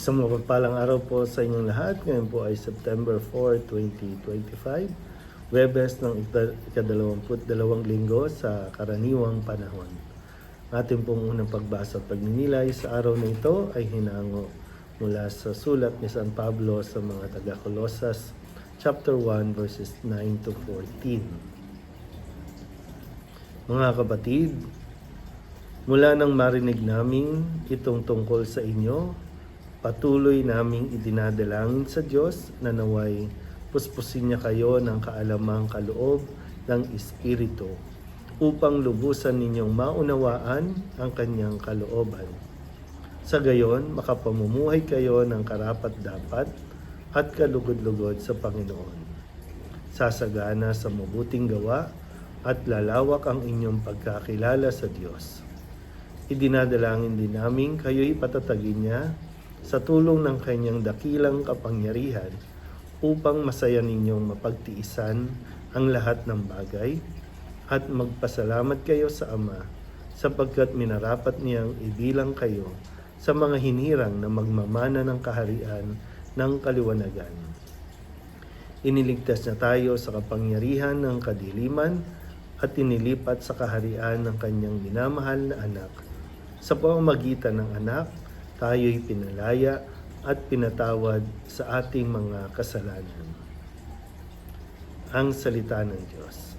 Isang mapagpalang araw po sa inyong lahat. Ngayon po ay September 4, 2025. Webes ng ika- ikadalawamput dalawang linggo sa karaniwang panahon. Ating pong unang pagbasa at pagninilay sa araw na ito ay hinango mula sa sulat ni San Pablo sa mga taga-Kolosas, chapter 1, verses 9 to 14. Mga kapatid, mula nang marinig namin itong tungkol sa inyo, patuloy naming idinadalangin sa Diyos na naway puspusin niya kayo ng kaalamang kaloob ng Espiritu upang lubusan ninyong maunawaan ang kanyang kalooban. Sa gayon, makapamumuhay kayo ng karapat-dapat at kalugod-lugod sa Panginoon. Sasagana sa mabuting gawa at lalawak ang inyong pagkakilala sa Diyos. Idinadalangin din namin kayo'y patatagin niya sa tulong ng kanyang dakilang kapangyarihan upang masaya ninyong mapagtiisan ang lahat ng bagay at magpasalamat kayo sa Ama sapagkat minarapat niyang ibilang kayo sa mga hinirang na magmamana ng kaharian ng kaliwanagan. Iniligtas niya tayo sa kapangyarihan ng kadiliman at inilipat sa kaharian ng kanyang minamahal na anak. Sa pamamagitan ng anak, tayo'y pinalaya at pinatawad sa ating mga kasalanan. Ang salita ng Diyos.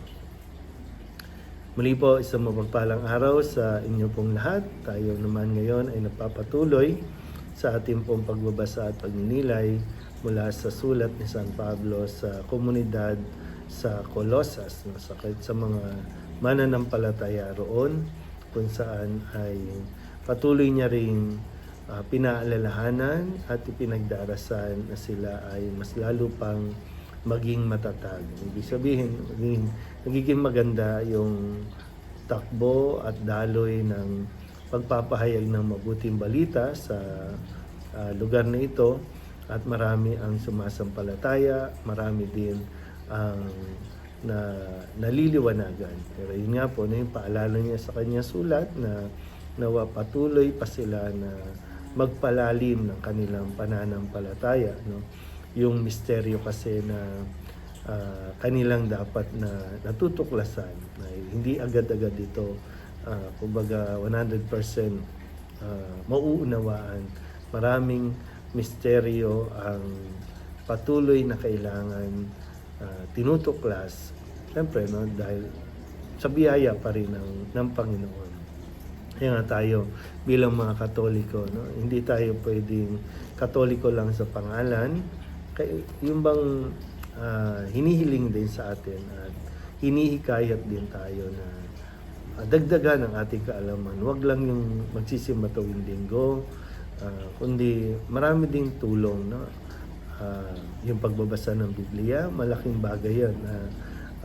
Muli po, isang mapagpalang araw sa inyo pong lahat. Tayo naman ngayon ay napapatuloy sa ating pong pagbabasa at pagninilay mula sa sulat ni San Pablo sa komunidad sa Colosas, sa, sa mga mananampalataya roon kung saan ay patuloy niya ring uh, pinaalalahanan at ipinagdarasan na sila ay mas lalo pang maging matatag. Ibig sabihin, maging, nagiging maganda yung takbo at daloy ng pagpapahayag ng mabuting balita sa uh, lugar na ito at marami ang sumasampalataya, marami din ang na naliliwanagan. Pero yun nga po, na yung paalala niya sa kanya sulat na nawa patuloy pa sila na magpalalim ng kanilang pananampalataya. No? Yung misteryo kasi na uh, kanilang dapat na natutuklasan. Na hindi agad-agad ito, uh, kumbaga 100% uh, mauunawaan. Maraming misteryo ang patuloy na kailangan uh, tinutuklas. Siyempre, no, dahil sa biyaya pa rin ng, ng Panginoon. Kaya nga tayo bilang mga Katoliko, no, hindi tayo pwedeng Katoliko lang sa pangalan. Kaya yung bang uh, hinihiling din sa atin at hinihikayat din tayo na uh, dagdagan ang ating kaalaman. Huwag lang yung magsisimba tuwing linggo, uh, kundi marami ding tulong. No? uh, yung pagbabasa ng Biblia, malaking bagay yan na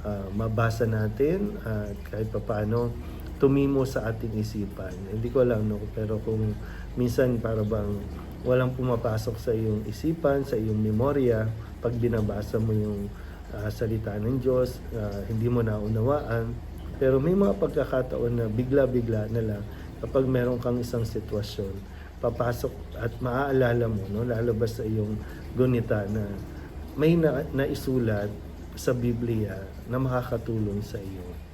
uh, mabasa natin at uh, kahit papano tumimo sa ating isipan. Hindi ko alam, no? pero kung minsan para bang walang pumapasok sa iyong isipan, sa iyong memorya, pag binabasa mo yung uh, salita ng Diyos, uh, hindi mo naunawaan. Pero may mga pagkakataon na bigla-bigla na lang kapag meron kang isang sitwasyon, papasok at maaalala mo, no, lalabas sa iyong gunita na may na, naisulat sa Biblia na makakatulong sa iyo.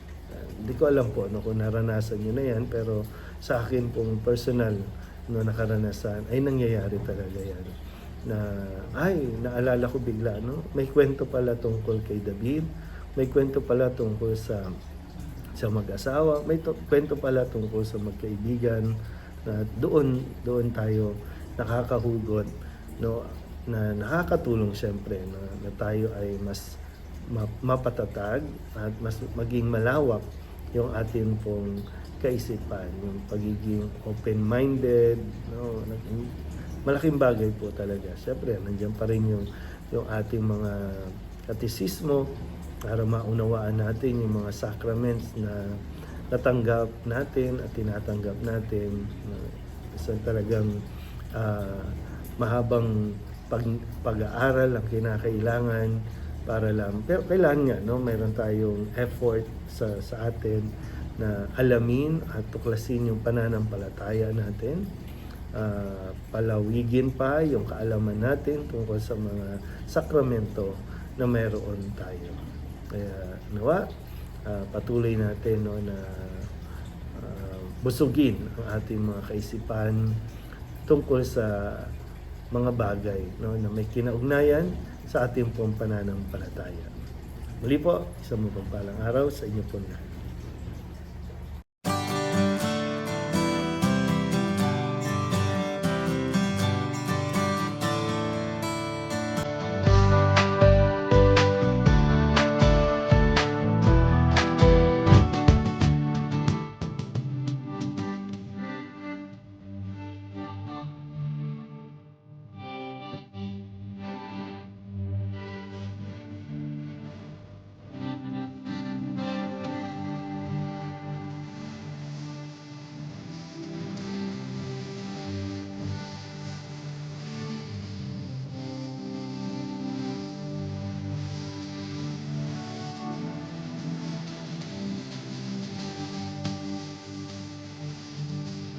Hindi ko alam po no, kung naranasan nyo na yan, pero sa akin pong personal no, nakaranasan, ay nangyayari talaga yan. Na, ay, naalala ko bigla, no? may kwento pala tungkol kay David, may kwento pala tungkol sa sa mag-asawa, may to, kwento pala tungkol sa magkaibigan, na doon doon tayo nakakahugot no na nakakatulong siyempre na, na tayo ay mas mapatatag at mas maging malawak yung ating pong kaisipan, yung pagiging open-minded, no, malaking bagay po talaga. Siyempre, nandiyan pa rin yung, yung ating mga katisismo para maunawaan natin yung mga sacraments na natanggap natin at tinatanggap natin. Uh, so talagang uh, mahabang pag, pag-aaral ang kinakailangan para lang. Pero kailangan nga, no, mayroon tayong effort sa, sa atin na alamin at tuklasin yung pananampalataya natin ah, palawigin pa yung kaalaman natin tungkol sa mga sakramento na mayroon tayo. Kaya nawa, ah, patuloy natin no, na ah, busugin ang ating mga kaisipan tungkol sa mga bagay no, na may kinaugnayan sa ating pong pananampalataya. Muli po, isang mapagpalang araw sa inyo po lahat.